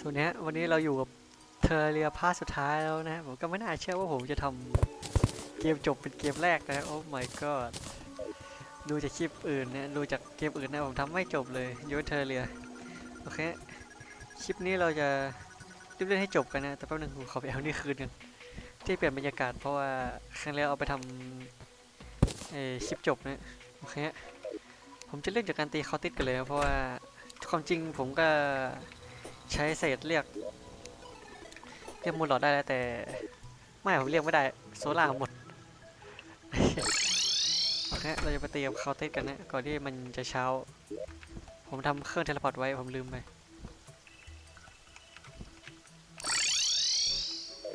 สวัสดีฮะวันนี้เราอยู่กับเทอร์เรียภาคสุดท้ายแล้วนะผมก็ไม่น่าเชื่อว่าผมจะทำเกมจบเป็นเกมแรกนะโอ้ my god ดูจากคลิปอื่นเนี่ยดูจากเกมอื่นนะผมทำไม่จบเลยยูเทอร์เรียโอเคคลิปนี้เราจะรีบเล่นให้จบกันนะแต่แป๊บนึงผมขอไปเอานี่คืนกันที่เปลี่ยนบรรยากาศเพราะว่าครั้งแล้วเอาไปทำเอคลิปจบนะโอเคผมจะเล่นจากการตีคอติสกันเลยนะเพราะว่าความจริงผมก็ ใช้เศษเรียก เรียกมูลหลอดได้แล้วแต่ ไม่ผมเรียกไม่ได้ โซล่าหมดโอเคเราจะไปตีกับเคาน์เตสกันนะก่อนที่มันจะเช้า ผมทำเครื่องเทเลพอร์ตไว้ผมลืมไป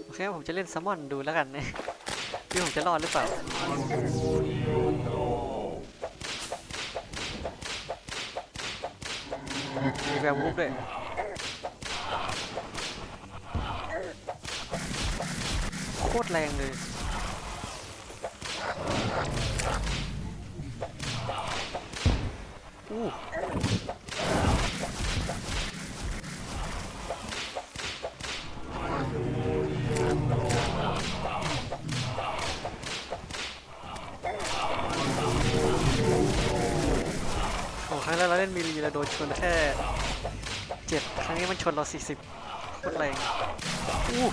โอเคผมจะเล่นซัมมอนดูแล้วกันนะที่ผมจะรอดหรือเปล่ามีแวร์วูฟด้วย คตรแรงเลยอู้โอ้ครั้งแรกเราเล่นมีลีเราโดนชนแค่เจ็ดครั้งนี้มันชนเราสี่สิบโคตรแรงอู้อู้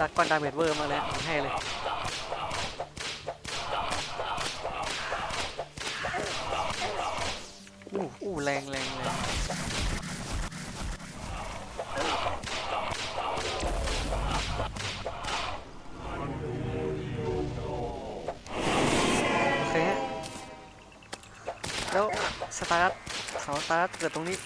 ดักกอนดาเมจเวอร์มาแล้วผมให้เลยอู้อู้แรงแรงแรงโอเคแล้วสตาร์ทเสาสตาร์ทเกิดตรงนี้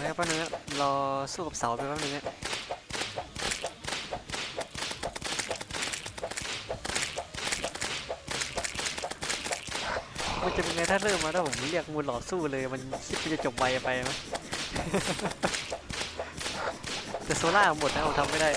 แล้วแป๊บนึงนะรอ สู้กับเสาไปแป๊บนึงนะมันจะเป็นไงถ้าเริ่มมาถ้าผมเรียกมูลหลอดสู้เลยมันคิดจะจบไวไปไหมแต่โซล่าหมดนะผมทำไม่ได้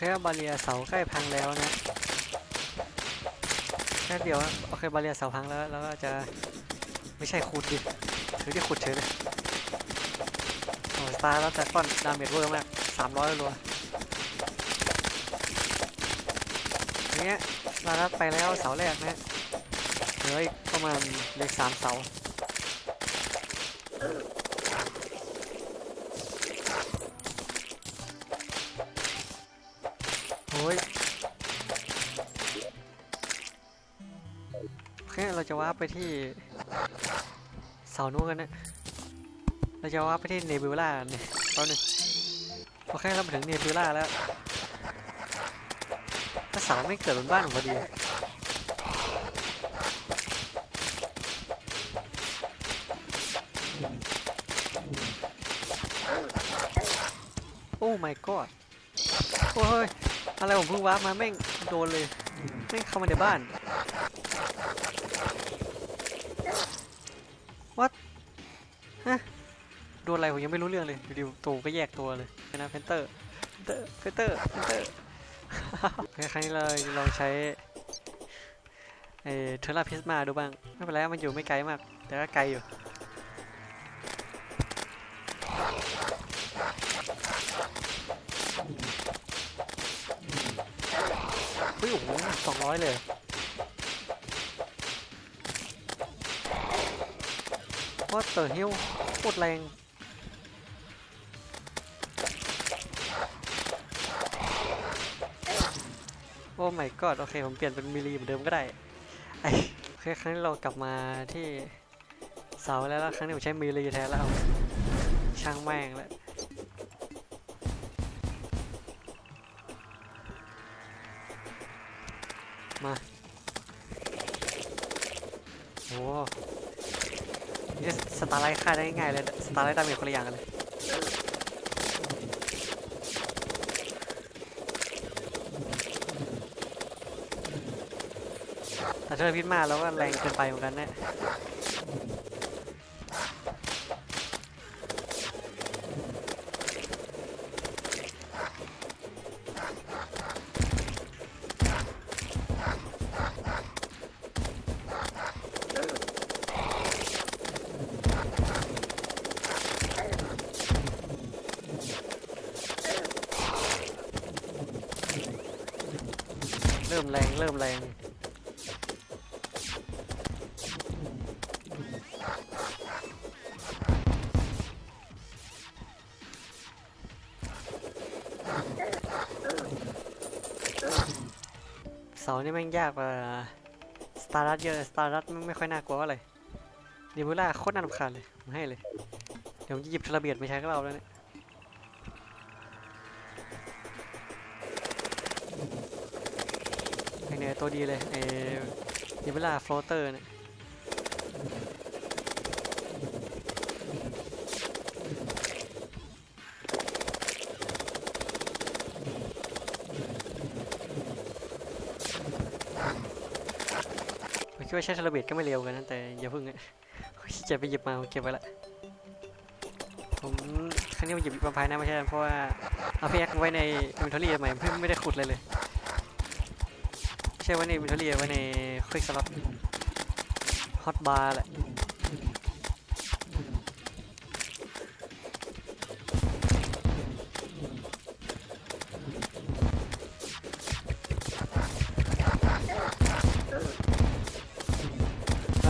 คบาเรียเสาใกล้พังแล้วนะแค่เดียวโอเคบาเรียเสาพังแล้วแล้วก็จะไม่ใช่ขุดดิถือที่ขุดเฉยเลยโอ้ตาแล้วแต่ก้อนดาเมจเวอร์มากสามร้อยรัวอย่างเงี้ยสตาร์ไปแล้วเสาแรกนะเหลืออีกประมาณเลขสามเสา จะว้าไปที่เสานู้นกันนะเราจะว้าไปที่เนบิวล่าเนี่ยตอนหนึ่งโอเคเรามาถึงเนบิวล่าแล้วถ้าเสาไม่เกิดบนบ้านผมพอดีโอ้ my god โอ้ย อะไรผมเพิ่งวามาแม่งโดนเลย แม่งเข้ามาในบ้าน ยังไม่รู้เรื่องเลยอยู่ดีตัวก็แยกตัวเลยนะเพนเตอร์เพนเตอร์เพนเตอร์เพนเตอร์ครั้งนี้เราลองใช้เอ่อเทอร์ราพิสมาดูบ้าง ไม่เป็นไรมันอยู่ไม่ไกลมาก แต่ก็ไกลอยู่เฮ้ยโอ้โหสองร้อยเลยว่าเตอร์ฮิลโคตรแรง อ้ my god โอเค ผมเปลี่ยนเป็นมิลลีเหมือนเดิมก็ได้ไอโอเคครั้งนี้เรากลับมาที่เสาแล้วแล้วครั้งนี้ผมใช้มิลลีแทนแล้วช่างแม่งแล้วมาโอ้นี่สตาร์ไลท์ฆ่าได้ง่ายเลย สตาร์ไลท์ดาเมจคนละอย่างกันเลย แต่ถ้าพิษมากแล้วก็แรงเกินไปเหมือนกันนะเริ่มแรงเริ่มแรง นี่แม่งยากกว่าสตาร์ดัตเยอะสตาร์ดัตไม่ไม่ค่อยน่ากลัวอะไรเดบูล่าโคตรน่ารำคาญเลยผมให้เลย เดี๋ยวผมจะหยิบทระเบียดไปใช้กับเราแล้วเนี่ยไอเนี่ยตัวดีเลยไอเดบูล่าโฟลเตอร์เนี่ย คิดว่าใช้ทระเบียดก็ไม่เร็วกันนะแต่อย่าเพิ่งอะขี้เกียจไปหยิบมาเก็บไว้ละผมครั้งนี้ผมหยิบมาภายนะไม่ใช่เพราะว่าเอาพี่แอคไว้ในอินเวนทอรี่ใหม่เพิ่งไม่ได้ขุดเลยเลยใช่ไว้ในอินเวนทอรี่ไว้ในคลิกสล็อตฮอตบาร์แหละ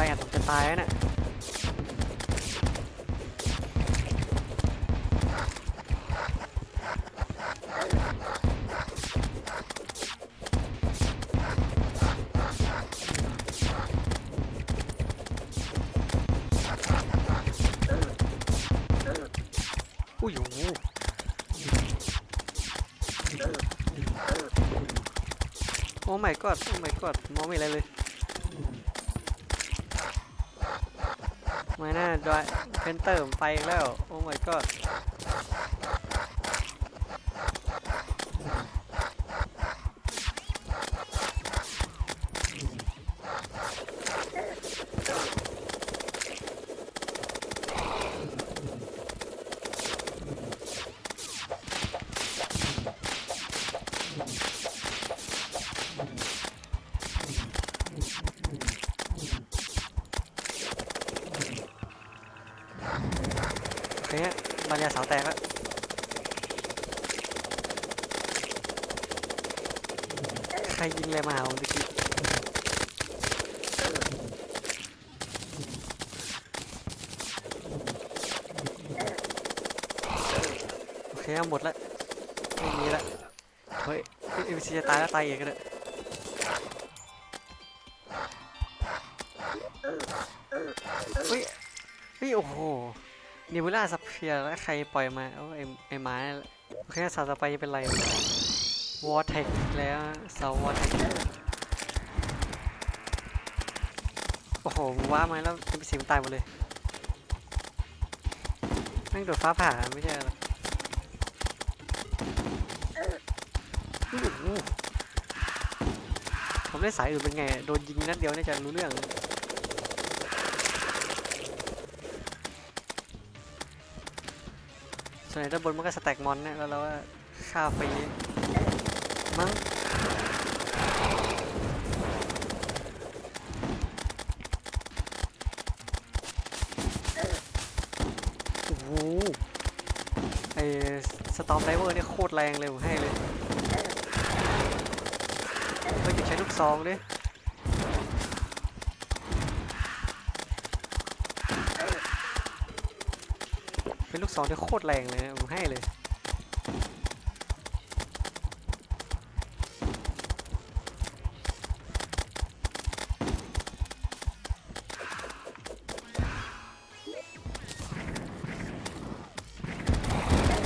ไรอะผมจะ ตายแล้วเนี่ยอุ้ยโอ้โหโอ้ my god โอ้ my god มองไม่เห็นอะไรเลย เป็นเติมไฟแล้ว โอ้ my god โอเคฮะบรรยาเสาแตกแล้วใครยิงอะไรมาหาผมตะกี้โอเคหมดแล้วไม่มีแล้วเฮ้ยเอ็มซีจะตายแล้วตายอีกก็ได้เฮ้ยเฮ้ยโอ้โหนิวล่าซับเฟียแล้วใครปล่อยมาโอ้ไอไอไม้โอเคสาวต่อไปจะเป็นไร วอร์เทคแล้วเสาวอร์เทคโอ้โหว้ามาแล้วเป็นสีมันตายหมดเลยแม่งโดดฟ้าผ่าไม่ใช่หรออื้อหือผมเล่นสายอื่นเป็นไง โดนยิงนัดเดียวน่าจะรู้เรื่องส่วนใหญ่ด้านบนมันก็สแต็กมอนเนี่ยแล้วเราก็ฆ่าฟรี มั้งโอ้โหไอ้สตอมไดเวอร์เนี่ยโคตรแรงเลยผมให้เลยเฮ้ยหยุดใช้ลูกซองดิเป็นลูกซองที่โคตรแรงเลยผมให้เลย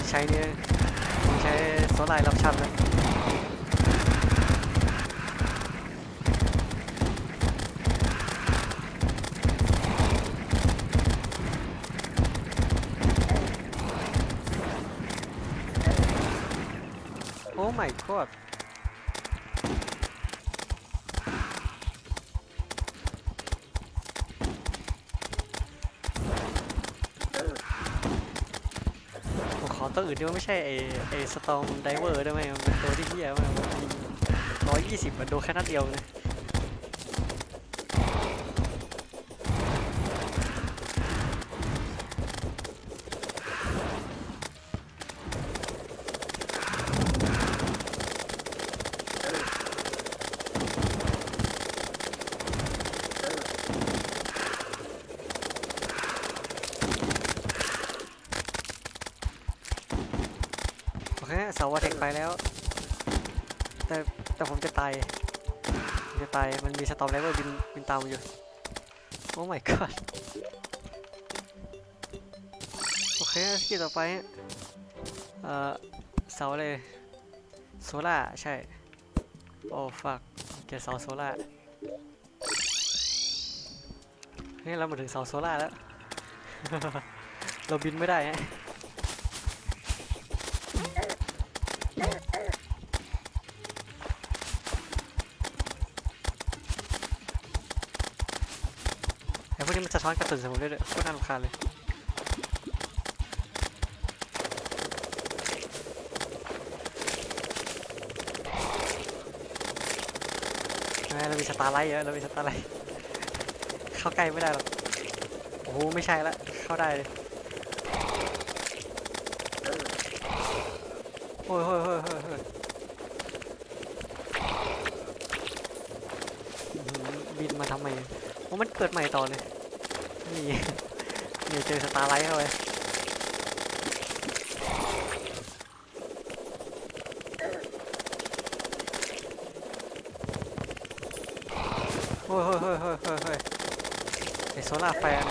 ใช้เนี่ยผมใช้โซลาร์รับชันแล้ว โอ้ my god ขอตัวอื่นที่ว่าไม่ใช่ไอไอสตอมไดเวอร์ได้ไหมมันเป็นตัวที่เหี้ยมากมันยิงร้อยยี่สิบมันโดนแค่นัดเดียวเลย อเคเสาวาเทคไปแล้ว แต่แต่ผมจะตายผมจะตาย มันมีสตอมไดเวอร์บินบินตามมาอยู่ โอ้ my god โอเคสกิลต่อไป เอ่อ เสาเลย โซล่า ใช่ โอ้ฟักเกียเสาโซล่าเฮ้ยเรามาถึงเสาโซล่าแล้ว เราบินไม่ได้ฮะ ไอ้พวกนี้มันสะ ท้อนกระสุนใส่ผมด้วยด้วยโคตรน่ารำคาญเลยไมเรามีสตาร์ไลท์เยอะเรามีสตาร์ไลท์เข้าใกล้ไม่ได้หรอกโอ้โหไม่ใช่ละเข้าได้เลยโอ้ยโอ้ยโอ้ยโอ้ยโอ้ยอื้อหือบินมาทำไมโอ้มันเกิดใหม่ต่อเลย นี่นี่เจอสตาร์ไลท์เข้าไปโอ้ยโอ้ยโอ้ยโอ้ยโอ้ยไอโซล่าแฟร์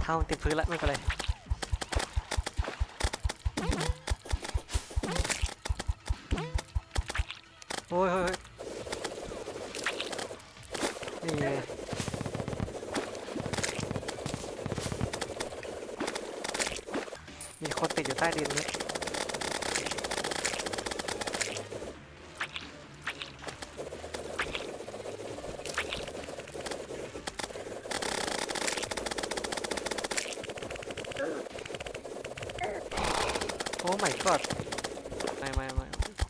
เท้าติดพื้นแล้วไม่เป็นไร โอ้ยโอ้ยนี่ไงมีคนติดอยู่ใต้ดินนี่โอ้ my god ไม่ไม่ไม่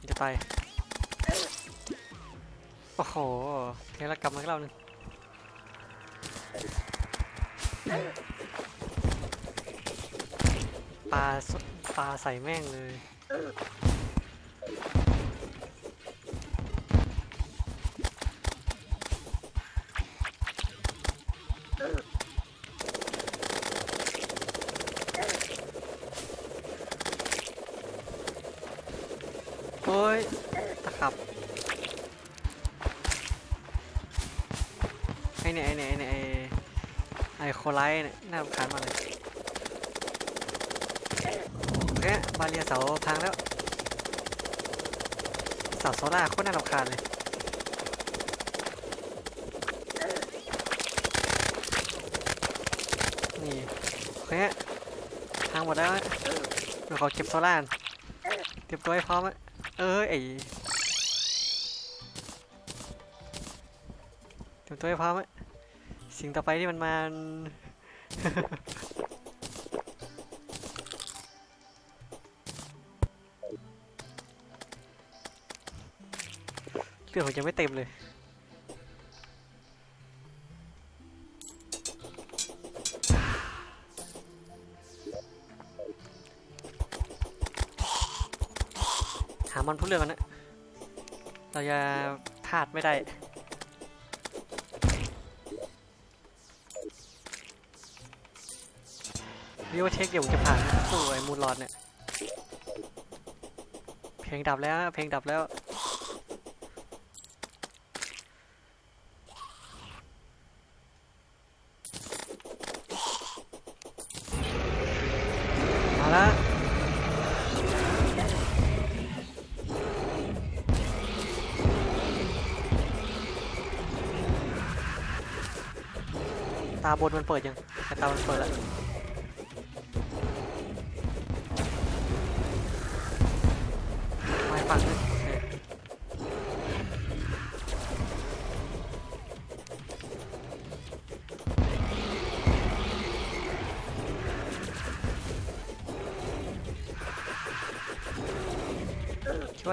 จะตาย เทเลกลับมาอีกรอบหนึงปลาสปลาใส่แม่งเลย ไลท์เนี่ยน่ารำคาญมากเลยโอเคบาเรียเสาพังแล้วเสาโซล่าโคตรน่ารำคาญเลยนี่โอเคเคทางหมดแล้วเดี๋ยวขอเก็บโซล่าเตรียมตัวให้พร้อมฮะเอ้ยไอเตรียมตัวให้พร้อมฮะสิ่งต่อไปที่มันมา เรื่องผมจะไม่เต็มเลย หามันพูดเรื่องกันนะ เราจะพลาดไม่ได้ วิวเทคเดี๋ยวผมจะผ่านสู้ไอ้มูลลอดเนี่ย เพลงดับแล้ว เพลงดับแล้ว มาแล้วตาบนมันเปิดยังแต่ตามันเปิดแล้ว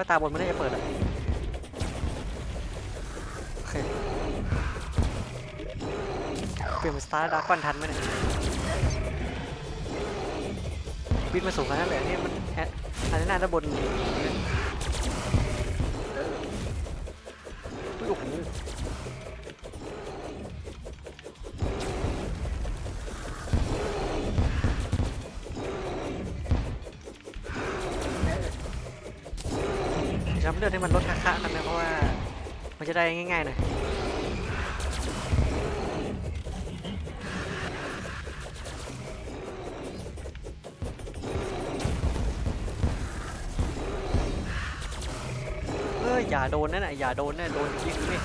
ตาบนไมันน่าจะเปิดอะโอเคเปลี่ยนเป็นสตาร์ดาร์ควันทันไหมเนี่ยบินมาสูงขนาดนั้นเลยนี่ยมันแอะอันนี้น่าจะบนอุ๊ยโอ้โห ดให้มันลดค่าๆกันนะเพราะว่ามันจะได้ง่ายๆหน่อยเอออย่าโดนนั่นน่ะอย่าโดนนะโดนยิงไม่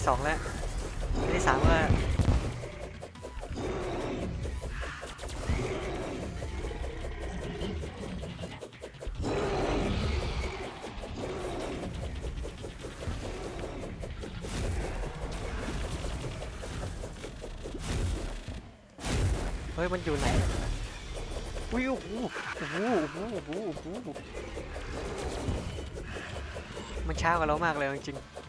ที่สองแล้วอันที่สามก็เฮ้ย มันอยู่ไหนอุ้ยโอ้โหโอ้โหโอ้โหโอ้โหมันช้ากว่าเรามากเลยจริงๆ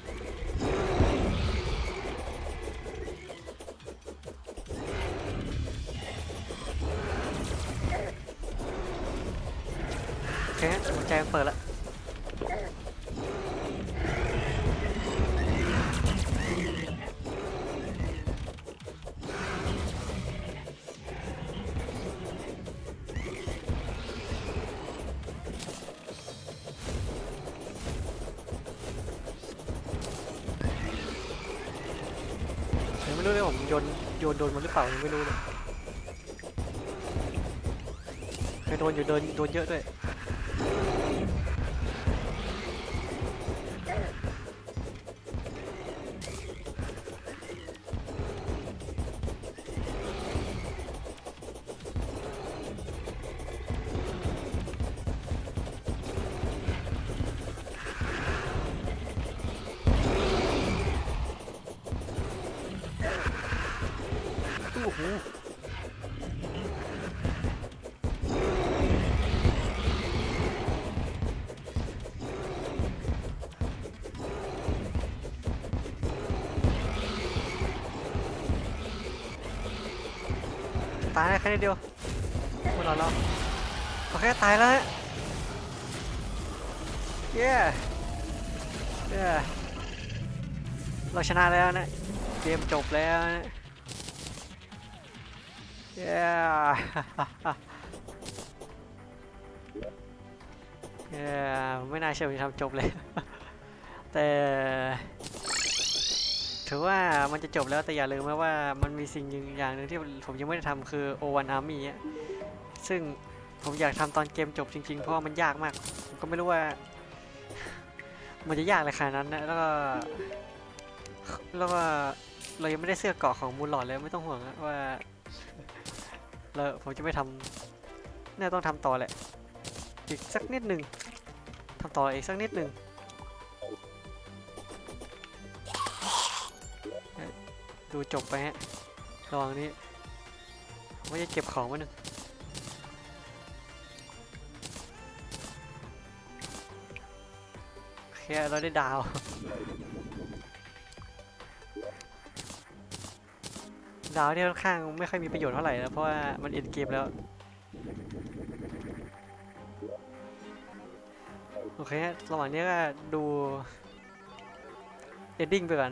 เปิดแล้วยังไม่รู้เลยผมโยนโยนโดนมันหรือเปล่ายังไม่รู้เลยเคยโดนอยู่โดนโดนเยอะด้วย ตายแค่นิดเดียวพวกเราเราโอเคตายแล้วฮะเย้เย้เราชนะแล้วนะเกมจบแล้วนะเย้เย้ไม่น่าเชื่อว่าทำจบเลยแต่ ถือว่ามันจะจบแล้วแต่อย่าลืมนะว่ามันมีสิ่งหนึ่งอย่างหนึ่งที่ผมยังไม่ได้ทำคือโอวันอาร์มี่ซึ่งผมอยากทำตอนเกมจบจริงๆ เพราะว่ามันยากมาก ผมก็ไม่รู้ว่า มันจะยากอะไรขนาดนั้นนะแล้วก็แล้วก็เรายังไม่ได้เสื้อเกาะของมูลหลอดเลยไม่ต้องห่วงว่าเราผมจะไม่ทำน่าต้องทำต่อแหละอีกสักนิดหนึ่งทำต่ออีกสักนิดหนึ่ง ดูจบไปฮะระหว่างนี้ผมว่าจะเก็บของไว้หนึ่งโอเคเราได้ดาวดาวที่ค่อนข้างไม่ค่อยมีประโยชน์เท่าไหร่นะเพราะว่ามันเอ็นเกมแล้ว โอเคระหว่างนี้ก็ดูเอนดิ้งไปก่อน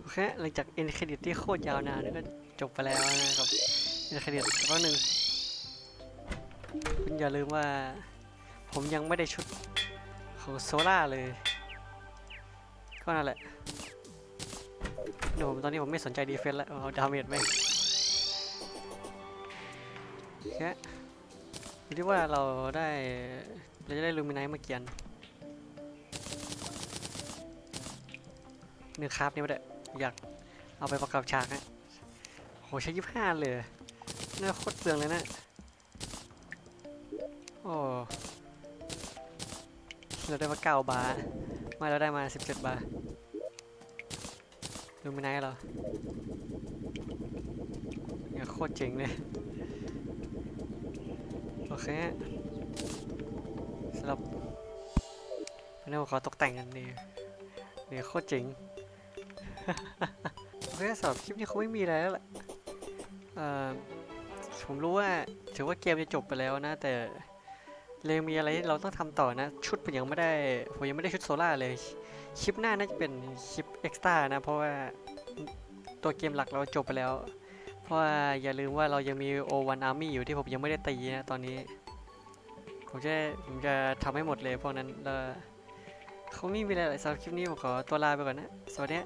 โอเคหลังจากเอ็นเครดิตที่โคตรยาวนานนี่ก็จบไปแล้วนะครับเอ็นเครดิตสักพักหนึ่งคุณอย่าลืมว่า ผมยังไม่ได้ชุดของโซล่าเลย ก็นั่นแหละเดี๋ยวผมตอนนี้ผมไม่สนใจดีเฟนส์แล้วเอาดาเมจไหมแค่ดูที่ว่าเราได้เราจะได้ลูมินไนท์มาเกียนเนื้อคราฟนี่ไม่ได้ อยากเอาไปประกอบฉากฮะโหใช้ยี่ห้าเลยเนื้อโคตรเปลืองเลยนะ โอ้เราได้มาเก้าบาทไมาเราได้มาสิบเจ็ดบาทดูไม่ไนท์เรอเนี่ยโคตรเจ๋งเลย โอเคสำหรับวันนี้ผมขอตกแต่งกันนี่นี่โคตรเจ๋ง โอเคสำหรับคลิปนี้คงไม่มีอะไรแล้วแหละเอ่อผมรู้ว่าถือว่าเกมจะจบไปแล้วนะ แต่เลยมีอะไรเราต้องทำต่อนะ ชุดผมยังไม่ได้ผมยังไม่ได้ชุดโซล่าเลย คลิปหน้าน่าจะเป็นคลิปเอ็กซ์ต้านะ เพราะว่าตัวเกมหลักเราจบไปแล้ว เพราะว่าอย่าลืมว่าเรายังมี O1 Army อยู่ที่ผมยังไม่ได้ตีนะตอนนี้ ผมจะผมจะทำให้หมดเลยพวกนั้นแล้วเขาไม่มีอะไรหรอกสำหรับคลิปนี้ผมขอตัวลาไปก่อนนะ สวัสดี